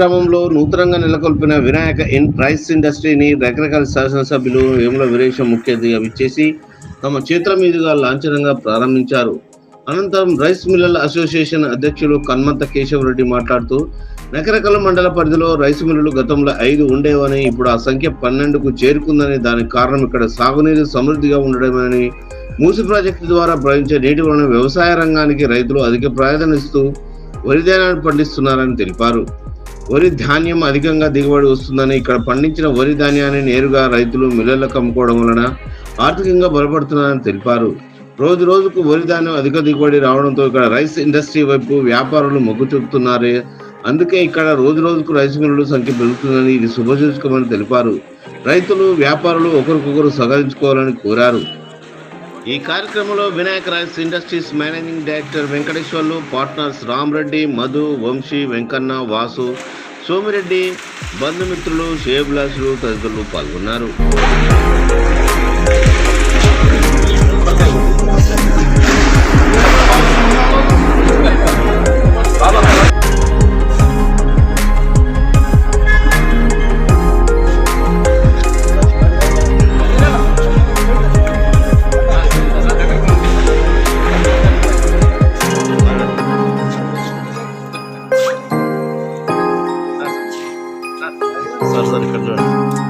క్రమంలో నూతనంగా నెలకొల్పిన వినాయక ఇన్ రైస్ ఇండస్ట్రీని రకరకాల శాసనసభ్యులు వేముల వీరేశం ముఖ్య అతిథిగా విచ్చేసి తమ చేతుల మీదుగా లాంఛనంగా ప్రారంభించారు. అనంతరం రైస్ మిల్లర్ల అసోసియేషన్ అధ్యక్షులు కన్మంత కేశవరెడ్డి మాట్లాడుతూ నకరకల మండల పరిధిలో రైస్ మిల్లులు గతంలో ఐదు ఉండేవని ఇప్పుడు ఆ సంఖ్య పన్నెండుకు చేరుకుందని దానికి కారణం ఇక్కడ సాగునీరు సమృద్ధిగా ఉండడమని మూసి ప్రాజెక్టు ద్వారా ప్రవహించే నీటి వలన వ్యవసాయ రంగానికి రైతులు అధిక ప్రాధాన్యత ఇస్తూ వరి పండిస్తున్నారని తెలిపారు. వరి ధాన్యం అధికంగా దిగుబడి వస్తుందని ఇక్కడ పండించిన వరి ధాన్యాన్ని నేరుగా రైతులు మిల్లర్లకు అమ్ముకోవడం వలన ఆర్థికంగా బలపడుతున్నారని తెలిపారు. రోజు రోజుకు వరి ధాన్యం అధిక దిగుబడి రావడంతో ఇక్కడ రైస్ ఇండస్ట్రీ వైపు వ్యాపారులు మొగ్గు చూపుతున్నారు. అందుకే ఇక్కడ రోజు రోజుకు రైస్ మిల్లుల సంఖ్య పెరుగుతుందని ఇది శుభసూచకమని తెలిపారు. రైతులు వ్యాపారులు ఒకరికొకరు సహకరించుకోవాలని కోరారు. ఈ కార్యక్రమంలో Vinayaka rice industries managing director Venkateswarlu partners Ramareddy Madhu Vamsi Venkanna Vasu Somireddy బంధుమిత్రులు షేబ్లాసులు తదితరులు పాల్గొన్నారు. సార్ సార్ ఇక్కడ చూడండి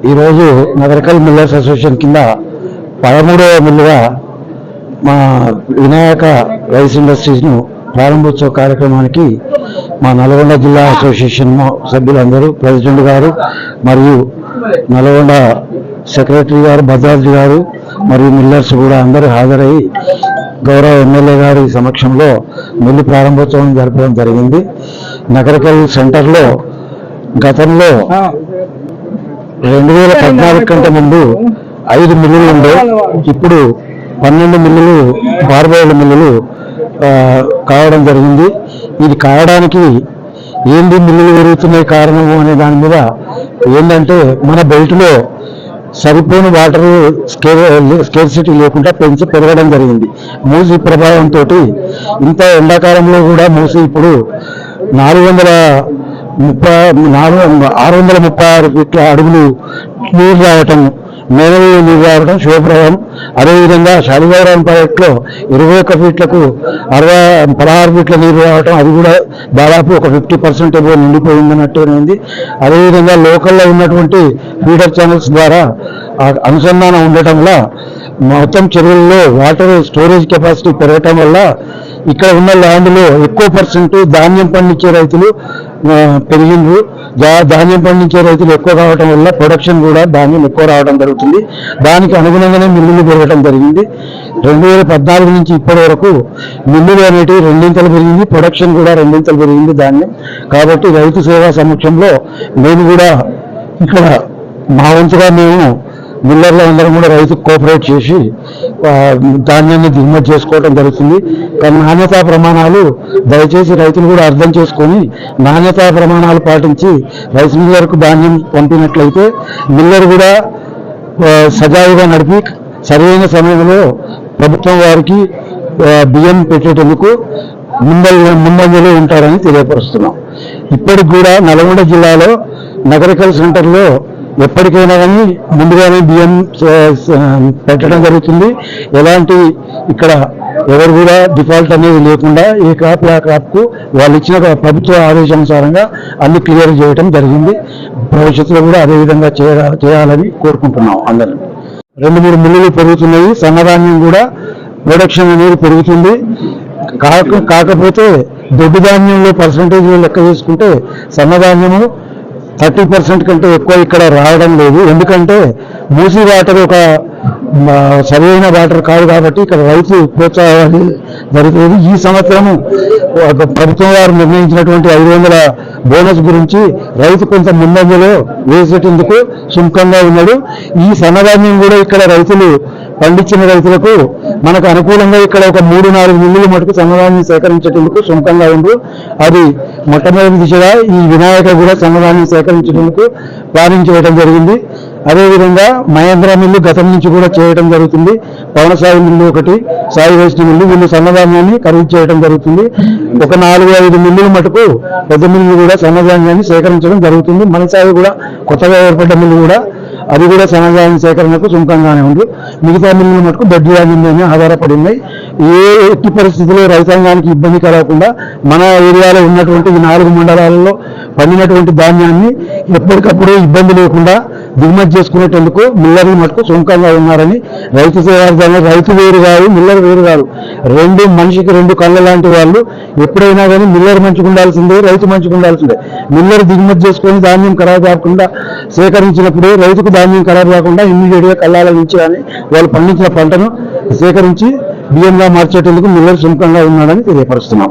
ఈరోజు నగరకల్ మిల్లర్స్ అసోసియేషన్ కింద పదమూడవ మిల్లుగా మా వినాయక రైస్ ఇండస్ట్రీస్ను ప్రారంభోత్సవ కార్యక్రమానికి మా నల్గొండ జిల్లా అసోసియేషన్ సభ్యులందరూ ప్రెసిడెంట్ గారు మరియు నల్గొండ సెక్రటరీ గారు భద్రాద్రి గారు మరియు మిల్లర్స్ కూడా అందరూ హాజరై గౌరవ ఎమ్మెల్యే గారి సమక్షంలో మిల్లు ప్రారంభోత్సవం జరపడం జరిగింది. నగరకల్ సెంటర్లో గతంలో రెండు వేల పద్నాలుగు కంటే ముందు ఐదు మిల్లులు ఉండే ఇప్పుడు పన్నెండు మిల్లులు బార్బేళ్ళ మిల్లులు కావడం జరిగింది. ఇది కావడానికి ఏంది మిల్లులు పెరుగుతున్నాయి కారణము అనే దాని మీద ఏంటంటే మన బెల్ట్లో సరిపోని వాటర్ స్కేర్ స్కేర్సిటీ లేకుండా పెంచి పెరగడం జరిగింది. మూసి ప్రభావంతో ఇంత ఎండాకాలంలో కూడా మూసి ఇప్పుడు నాలుగు వందల ముప్పై నాలుగు ఆరు వందల ముప్పై ఆరు ఫీట్ల అడుగులు నీరు రావటం మేనలు నీరు రావడం శుభప్రదం. అదేవిధంగా శాలివారం ప్రాజెక్టులో ఇరవై ఒక్క ఫీట్లకు అరవై పదహారు ఫీట్ల నీరు రావటం అది కూడా దాదాపు ఒక ఫిఫ్టీ పర్సెంట్ ఏమో నిండిపోయిందన్నట్టునేది అదేవిధంగా లోకల్లో ఉన్నటువంటి ఫీడర్ ఛానల్స్ ద్వారా అనుసంధానం ఉండటం వల్ల మొత్తం చెరువుల్లో వాటర్ స్టోరేజ్ కెపాసిటీ పెరగటం వల్ల ఇక్కడ ఉన్న ల్యాండ్లో ఎక్కువ పర్సెంట్ ధాన్యం పండించే రైతులు పెరిగిండ్రు. ధాన్యం పండించే రైతులు ఎక్కువ కావడం వల్ల ప్రొడక్షన్ కూడా ధాన్యం ఎక్కువ రావడం జరుగుతుంది. దానికి అనుగుణంగానే మిల్లులు పెరగడం జరిగింది. రెండు వేల పద్నాలుగు నుంచి ఇప్పటి వరకు మిల్లులు అనేటివి రెండింతలు పెరిగింది ప్రొడక్షన్ కూడా రెండింతలు పెరిగింది ధాన్యం. కాబట్టి రైతు సేవా సమక్షంలో నేను కూడా ఇక్కడ మా వంతుగా మేము మిల్లర్లు అందరం కూడా రైతుకు కోఆపరేట్ చేసి ధాన్యాన్ని దిగుమతి చేసుకోవడం జరుగుతుంది. కానీ నాణ్యతా ప్రమాణాలు దయచేసి రైతులు కూడా అర్థం చేసుకొని నాణ్యతా ప్రమాణాలు పాటించి రైస్ మిల్లర్కు ధాన్యం పంపినట్లయితే మిల్లర్ కూడా సజావుగా నడిపి సరైన సమయంలో ప్రభుత్వం వారికి బియ్యం పెట్టేటందుకు ముందల్ ముందంజలో ఉంటారని తెలియపరుస్తున్నాం. ఇప్పటికి కూడా నల్గొండ జిల్లాలో నగరికల్ సెంటర్లో ఎప్పటికైనా కానీ ముందుగానే బియ్యం పెట్టడం జరుగుతుంది. ఎలాంటి ఇక్కడ ఎవరు కూడా డిఫాల్ట్ అనేది లేకుండా ఏ క్రాప్ ఆ క్రాప్కు వాళ్ళు ఇచ్చిన ప్రభుత్వ ఆదేశానుసారంగా అన్ని క్లియర్ చేయడం జరిగింది. భవిష్యత్తులో కూడా అదే విధంగా చేయాలని కోరుకుంటున్నాం అందరం. రెండు మూడు మిల్లులు పెరుగుతున్నాయి. సన్నధాన్యం కూడా ప్రొడక్షన్ అనేది పెరుగుతుంది. కాక కాకపోతే దొడ్డు ధాన్యంలో పర్సంటేజ్ లెక్క చేసుకుంటే సన్నధాన్యము థర్టీ పర్సెంట్ కంటే ఎక్కువ ఇక్కడ రావడం లేదు. ఎందుకంటే మూసీ వాటర్ ఒక సరైన వాటర్ కాదు కాబట్టి ఇక్కడ రైతు ప్రోత్సాహాలు జరుగుతుంది. ఈ సంవత్సరము ప్రభుత్వం వారు నిర్ణయించినటువంటి ఐదు వందల బోనస్ గురించి రైతు కొంత ముందంజలో వేసేటందుకు సుముఖంగా ఉన్నాడు. ఈ సన్నధాన్యం కూడా ఇక్కడ రైతులు పండించిన రైతులకు మనకు అనుకూలంగా ఇక్కడ ఒక మూడు నాలుగు మిల్లులు మటుకు సన్నధాన్యం సేకరించేందుకు సుముఖంగా ఉండు. అది మొట్టమొదటి దిశగా ఈ వినాయక కూడా సన్నధాన్యం సేకరించేందుకు ప్లానింగ్ చేయడం జరిగింది. అదేవిధంగా మహేంద్ర మిల్లు గతం నుంచి కూడా చేయడం జరుగుతుంది. పవన సాయి మిల్లు ఒకటి సాయి వేస్ట్ మిల్లు వీళ్ళు సన్నధాన్యాన్ని ఖరీదు చేయడం జరుగుతుంది. ఒక నాలుగు ఐదు మిల్లులు మటుకు పెద్ద మిల్లు కూడా సన్నధాన్యాన్ని సేకరించడం జరుగుతుంది. మన సాయి కూడా కొత్తగా ఏర్పడ్డ మిల్లు కూడా అది కూడా సన్నధాన్య సేకరణకు సుంకంగానే ఉంది. మిగతా మిల్లుల మటుకు దడ్డు ధాన్యం మీద ఆధారపడి ఉన్నాయి. ఏ ఎట్టి పరిస్థితుల్లో రైతాంగానికి ఇబ్బంది కలగకుండా మన ఏరియాలో ఉన్నటువంటి ఈ నాలుగు మండలాలలో పండినటువంటి ధాన్యాన్ని ఎప్పటికప్పుడు ఇబ్బంది లేకుండా దిగుమతి చేసుకునేటందుకు మిల్లర్లు మటుకు సుంకంగా ఉన్నారని రైతు సేవార్థంగా రైతు వేరు కాదు మిల్లర్ వేరు కాదు. రెండు మనిషికి రెండు కళ్ళ లాంటి వాళ్ళు. ఎప్పుడైనా కానీ మిల్లర్ మంచిగా ఉండాల్సిందే రైతు మంచిగా ఉండాల్సిందే. మిల్లర్ దిగుమతి చేసుకొని ధాన్యం ఖరాబ్ కాకుండా సేకరించినప్పుడు రైతుకు ధాన్యం ఖరాబ్ కాకుండా ఇమ్మీడియట్గా కళ్ళాల నుంచి కానీ వాళ్ళు పండించిన పంటను సేకరించి బియ్యంగా మార్చేటందుకు మిల్లర్ సుంకంగా ఉన్నాడని తెలియపరుస్తున్నాం.